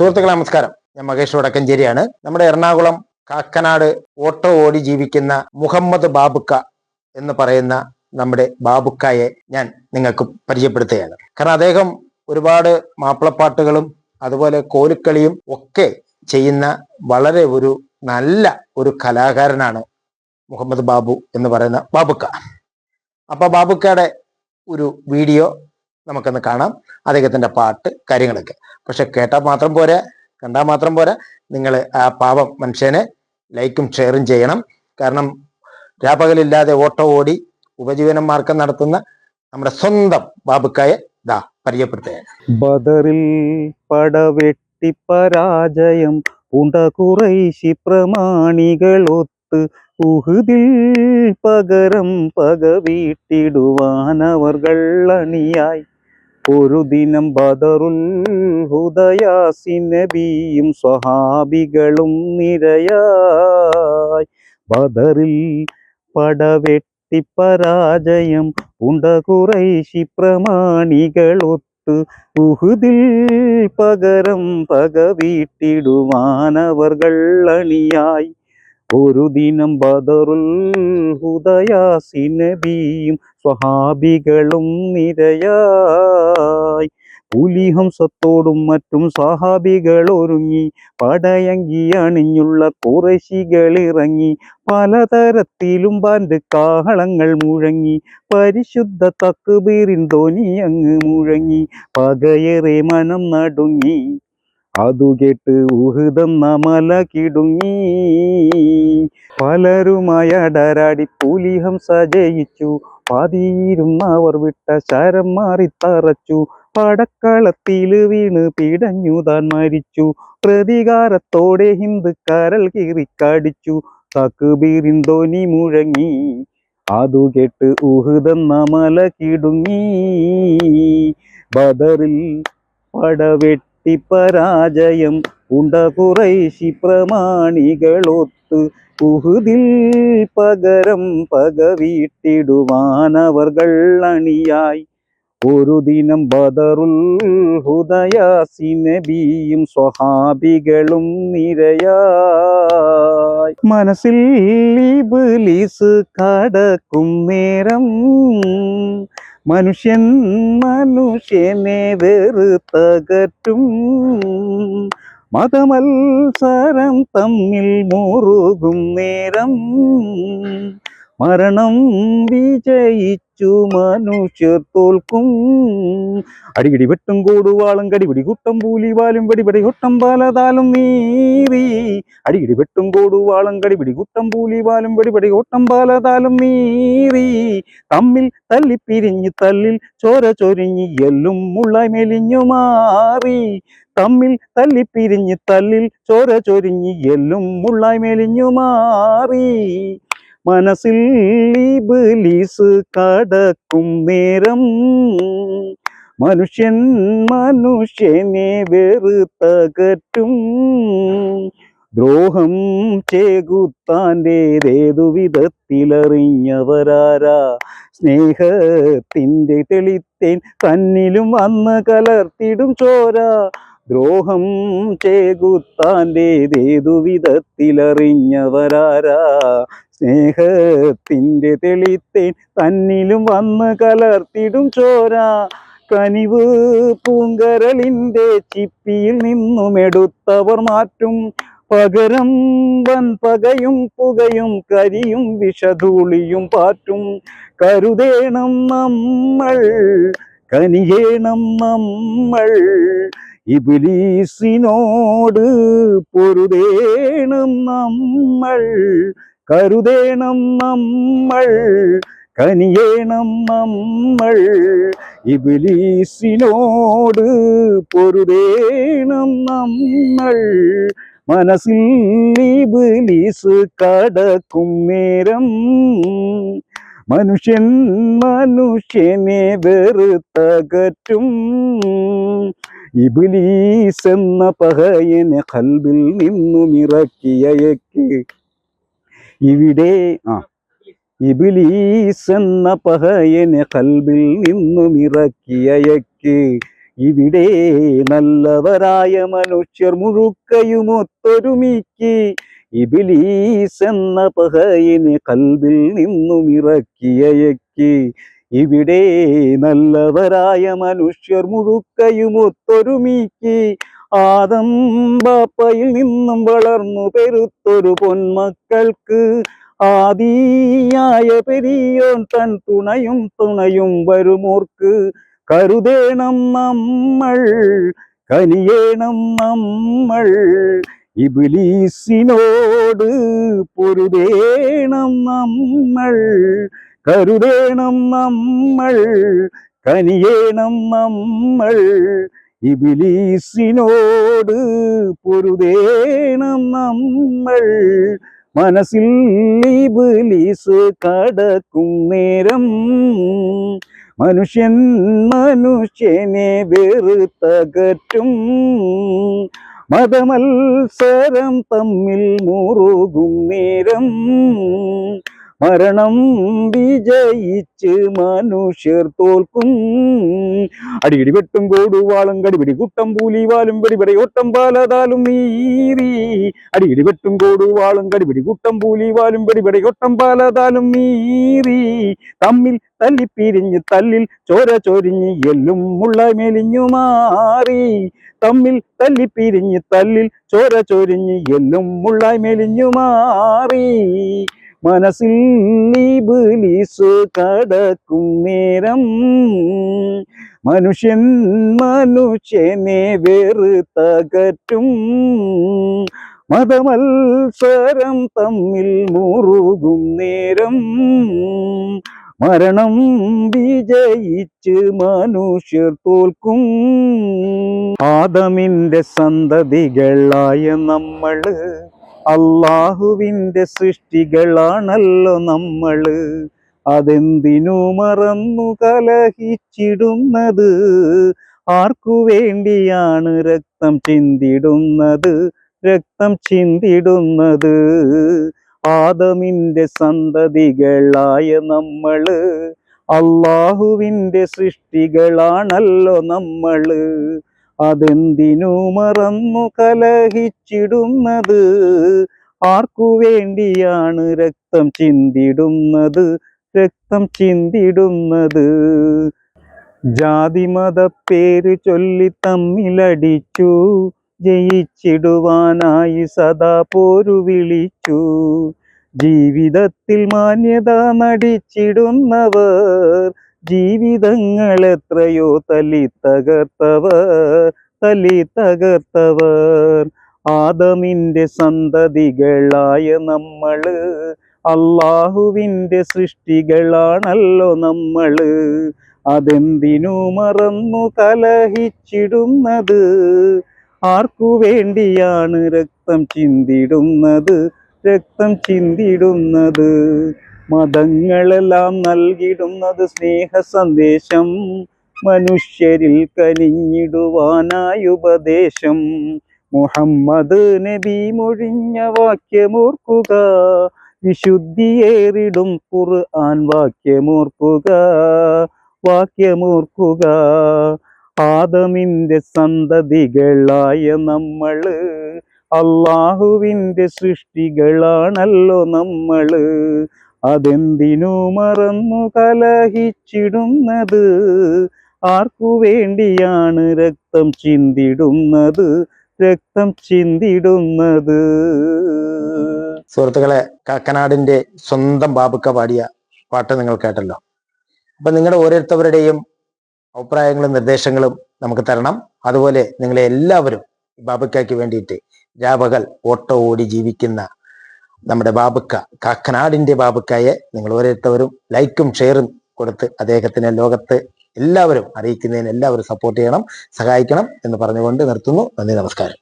സുഹൃത്തുക്കളെ നമസ്കാരം. ഞാൻ മഹേഷ് വടക്കഞ്ചേരിയാണ്. നമ്മുടെ എറണാകുളം കാക്കനാട് ഓട്ടോ ഓടി ജീവിക്കുന്ന മുഹമ്മദ് ബാബുക്ക എന്ന് പറയുന്ന നമ്മുടെ ബാബുക്കയെ ഞാൻ നിങ്ങൾക്ക് പരിചയപ്പെടുത്തുകയാണ്. കാരണം അദ്ദേഹം ഒരുപാട് മാപ്പിളപ്പാട്ടുകളും അതുപോലെ കോലുക്കളിയും ഒക്കെ ചെയ്യുന്ന വളരെ ഒരു നല്ല ഒരു കലാകാരനാണ് മുഹമ്മദ് ബാബു എന്ന് പറയുന്ന ബാബുക്ക. അപ്പൊ ബാബുക്കയുടെ ഒരു വീഡിയോ നമുക്കൊന്ന് കാണാം അദ്ദേഹത്തിന്റെ പാട്ട് കാര്യങ്ങളൊക്കെ. പക്ഷെ കേട്ടാൽ മാത്രം പോരാ കണ്ടാൽ മാത്രം പോരാ. നിങ്ങൾ ആ പാവം മനുഷ്യനെ ലൈക്കും ഷെയറും ചെയ്യണം. കാരണം രാപകലില്ലാതെ ഓട്ടോ ഓടി ഉപജീവന മാർഗം നടത്തുന്ന നമ്മുടെ സ്വന്തം ബാബുക്കായെ ദാ പരിചയപ്പെടുത്തുകയാണ്. ബദറിൽ പടവെട്ടി പരാജയം ഉണ്ട കുറൈശി പ്രമാണികളൊത്ത് ഉഹുതിൽ പകരം പക വീട്ടിടുവാനവർകൾ അണിയായി ഒരു ദിനം ബദറുൽ ഹുദയാസി നബിയും സ്വഹാബികളും നിരയായി. ബദറിൽ പടവെട്ടി പരാജയം ഉണ്ട കുറൈശി പ്രമാണികളൊത്ത് ഉഹുദിൽ പകരം പക വീട്ടിടുവാനവർകൾ അണിയായി ഒരു ദിനം ബദറുൽ ഹുദയാസി നബിയും സ്വഹാബികളും നിരയായി. പുലിഹംസത്തോടും മറ്റും സഹാബികൾ ഒരുങ്ങി. പടയങ്കി അണിഞ്ഞുള്ള കുറശികൾ ഇറങ്ങി. പലതരത്തിലും പാൻഡ് കാഹളങ്ങൾ മുഴങ്ങി. പരിശുദ്ധ തക്കുബീറിൻ ധ്വനി അങ്ങ് മുഴങ്ങി. പകയേറെ മനം നടുങ്ങി. അതു കേട്ട് നമല മല കിടുങ്ങി പലരുമായി പുലിഹം പുലിഹംസ ജയിച്ചു പതിയിരുന്നവർ വിട്ട ശരം മാറി തറച്ചു. പടക്കളത്തിൽ വീണ് പിടഞ്ഞു താൻ മരിച്ചു. പ്രതികാരത്തോടെ ഹിന്ദു കരൽ കീറിക്കടിച്ചു തക്കുബീറിന്തോനി മുഴങ്ങി. അതു കേട്ട് ഊഹൃതം മല കിടുങ്ങി ബദറിൽ പടവെട്ടി പരാജയം ഉണ്ട കുറൈശി പ്രമാണികളൊത്ത് ഉഹുദിൽ പകരം പക വീട്ടിടുവാനവർകൾ അണിയായി. ഒരു ദിനം ബദറുൽ ഹുദയാസി നബിയും സ്വഹാബികളും നിരയായി. മനസ്സിൽ ഇബ്ലീസ് കടക്കും നേരം മനുഷ്യൻ മനുഷ്യനെ വെറുത്തകറ്റും മതമത്സരം തമ്മിൽ മുറുകും നേരം. മരണം വിജയിച്ചു മനുഷ്യർ തോൽക്കും. അടിപിടി വെട്ടും കൂടുവാളും കടിപിടി കുട്ടം പൂലിവാലും വെടിപടി കുട്ടം പാലതാലും നീറി അടിപിടി വെട്ടും കൂടുവാളും കടിപിടി കുട്ടം പൂലിവാലും വെടിപടി കുട്ടം പാലതാലും നീറി തമ്മിൽ തല്ലിപ്പിരിഞ്ഞ് തല്ലിൽ ചോര ചൊരിഞ്ഞ് എല്ലും മുള്ളായി മെലിഞ്ഞു മാറി. തമ്മിൽ തല്ലിപ്പിരിഞ്ഞ് തല്ലിൽ ചോര ചൊരിഞ്ഞ് എല്ലും മുള്ളായി മെലിഞ്ഞു മാറി. മനസ്സിൽ ഇബ്ലീസ് കടക്കും നേരം. മനുഷ്യൻ മനുഷ്യനെ വെറുത്തകറ്റും. ദ്രോഹം ചേകുത്താന്റെതേതു വിധത്തിലറിഞ്ഞവരാരാ സ്നേഹത്തിന്റെ തെളിത്തേൻ തന്നിലും വന്ന് കലർത്തിടും ചോര. ദ്രോഹം ചേകുത്താന്റെതേതു വിധത്തിലറിഞ്ഞവരാരാ സ്നേഹത്തിന്റെ തെളിത്തേൻ തന്നിലും വന്ന് കലർത്തിടും ചോര. കനിവ് പൂങ്കരളിന്റെ ചിപ്പിയിൽ നിന്നുമെടുത്തവർ മാറ്റും. പകരം വൻ പകയും പുകയും കരിയും വിഷധൂളിയും പാറ്റും. കരുതേണം നമ്മൾ കനിയേണം നമ്മൾ ഇബിലീസിനോട് പൊരുതേണം നമ്മൾ കരുതേണം നമ്മൾ കനിയേണം നമ്മൾ. ഇബിലീസിനോട് പൊരുതേണം നമ്മൾ മനസ്സിൽ ഇബിലീസ് കടക്കും നേരം. മനുഷ്യൻ മനുഷ്യനെ വെറുത്തകറ്റും. ഇബിലീസ് എന്ന പഹയനെ കൽബിൽ നിന്നും ഇറക്കിയയക്ക് ഇവിടെ ആ ഇബിലീസ് എന്ന പഹയനെ കൽബിൽ നിന്നും ഇറക്കിയയക്ക് ഇവിടെ നല്ലവരായ മനുഷ്യർ മുഴുക്കയും ഒത്തൊരുമിക്ക് ഇബിലീസ് എന്ന പഹയനെ കൽബിൽ നിന്നും ഇറക്കിയയക്ക് ഇവിടെ നല്ലവരായ മനുഷ്യർ മുഴുക്കയും ഒത്തൊരുമിക്ക്. ആദം ബാപ്പയിൽ നിന്നും വളർന്നു പെരുത്തൊരു പൊന്മക്കൾക്ക്. ആദിയായ പെരിയോൻ തൻ തുണയും തുണയും വരുമോർക്ക്. കരുതേണം നമ്മൾ കനിയേണം നമ്മൾ. ഇബിലീസിനോട് പൊരുതേണം നമ്മൾ. കരുതേണം നമ്മൾ കനിയേണം നമ്മൾ. ഇബിലീസിനോട് പൊരുതേണം നമ്മൾ. മനസ്സിൽ ഇബിലീസ് കടക്കും നേരം. മനുഷ്യൻ മനുഷ്യനെ വെറുത്തകറ്റും. മതമത്സരം തമ്മിൽ മുറുകും നേരം. മരണം വിജയിച്ച് മനുഷ്യർ തോൽക്കും. അടിയിടി വെട്ടും കോടുവാളും കടിപിടി കുട്ടം പൂലിവാലും വെടിപിടി ഓട്ടം പാലതാലും മീറി. അടിയിടി വെട്ടും കോടുവാളും കടിപിടി കുട്ടം പൂലിവാലും വെടിപിടി ഓട്ടം പാലതാലും മീറി. തമ്മിൽ തല്ലിപ്പിരിഞ്ഞ് തല്ലിൽ ചോര ചൊരിഞ്ഞ് എല്ലും മുള്ള മെലിഞ്ഞു മാറി. തമ്മിൽ തല്ലിപ്പിരിഞ്ഞ് തല്ലിൽ ചോര ചൊരിഞ്ഞ് എല്ലും മുള്ള മെലിഞ്ഞു മാറി. മനസ്സിൽ ഇബ്ലീസ് കടക്കും നേരം. മനുഷ്യൻ മനുഷ്യനെ വെറുത്തകറ്റും മതമത്സരം തമ്മിൽ മുറുകും നേരം. മരണം വിജയിച്ച് മനുഷ്യർ തോൽക്കും. ആദമിന്റെ സന്തതികളായ നമ്മൾ അള്ളാഹുവിന്റെ സൃഷ്ടികളാണല്ലോ നമ്മൾ അതെന്തിനു മറന്നു കലഹിച്ചിടുന്നത്? ആർക്കു വേണ്ടിയാണ് രക്തം ചിന്തിടുന്നത്? രക്തം ചിന്തിടുന്നത് ആദമിന്റെ സന്തതികളായ നമ്മൾ അള്ളാഹുവിന്റെ സൃഷ്ടികളാണല്ലോ നമ്മൾ. അതെന്തിനു മറന്നു കലഹിച്ചിടുന്നത്? ആർക്കു വേണ്ടിയാണ് രക്തം ചിന്തിടുന്നത്? രക്തം ചിന്തിടുന്നത്. ജാതിമത പേര് ചൊല്ലി തമ്മിലടിച്ചു. ജയിച്ചിടുവാനായി സദാ പോരു വിളിച്ചു. ജീവിതത്തിൽ മാന്യത നടിച്ചിടുന്നവർ ജീവിതങ്ങൾ എത്രയോ തല്ലി തകർത്തവർ തല്ലി തകർത്തവർ ആദമിന്റെ സന്തതികളായ നമ്മൾ അള്ളാഹുവിന്റെ സൃഷ്ടികളാണല്ലോ നമ്മൾ അതെന്തിനു മറന്നു കലഹിച്ചിടുന്നത്? ആർക്കു വേണ്ടിയാണ് രക്തം ചിന്തിടുന്നത്? രക്തം ചിന്തിടുന്നത്? മതങ്ങളെല്ലാം നൽകിടുന്നത് സ്നേഹ സന്ദേശം മനുഷ്യരിൽ കനിഞ്ഞിടുവാനായി ഉപദേശം. മുഹമ്മദ് നബി മൊഴിഞ്ഞ വാക്യമോർക്കുക. വിശുദ്ധിയേറിടും ഖുർആൻ വാക്യമോർക്കുക. വാക്യമോർക്കുക. ആദമിന്റെ സന്തതികളായ നമ്മൾ അള്ളാഹുവിന്റെ സൃഷ്ടികളാണല്ലോ നമ്മൾ. അതെന്തിനു മറന്നു കലഹിച്ചിടുന്നത്? ആർക്കു വേണ്ടിയാണ് രക്തം ചിന്തിടുന്നത്? രക്തം ചിന്തിടുന്നത്. സുഹൃത്തുക്കളെ കാക്കനാടിന്റെ സ്വന്തം ബാബുക്ക പാടിയ പാട്ട് നിങ്ങൾ കേട്ടല്ലോ. അപ്പൊ നിങ്ങളുടെ ഓരോരുത്തവരുടെയും അഭിപ്രായങ്ങളും നിർദ്ദേശങ്ങളും നമുക്ക് തരണം. അതുപോലെ നിങ്ങളെ എല്ലാവരും ബാബുക്കയ്ക്ക് വേണ്ടിയിട്ട് രാപകൽ ഓട്ടോ ഓടി ജീവിക്കുന്ന നമ്മുടെ ബാബുക്ക കാക്കനാടിന്റെ ബാബുക്കയെ നിങ്ങൾ ഓരോരുത്തവരും ലൈക്കും ഷെയറും കൊടുത്ത് അദ്ദേഹത്തിനെ ലോകത്ത് എല്ലാവരും അറിയിക്കുന്നതിന് എല്ലാവരും സപ്പോർട്ട് ചെയ്യണം സഹായിക്കണം എന്ന് പറഞ്ഞുകൊണ്ട് നിർത്തുന്നു. നന്ദി നമസ്കാരം.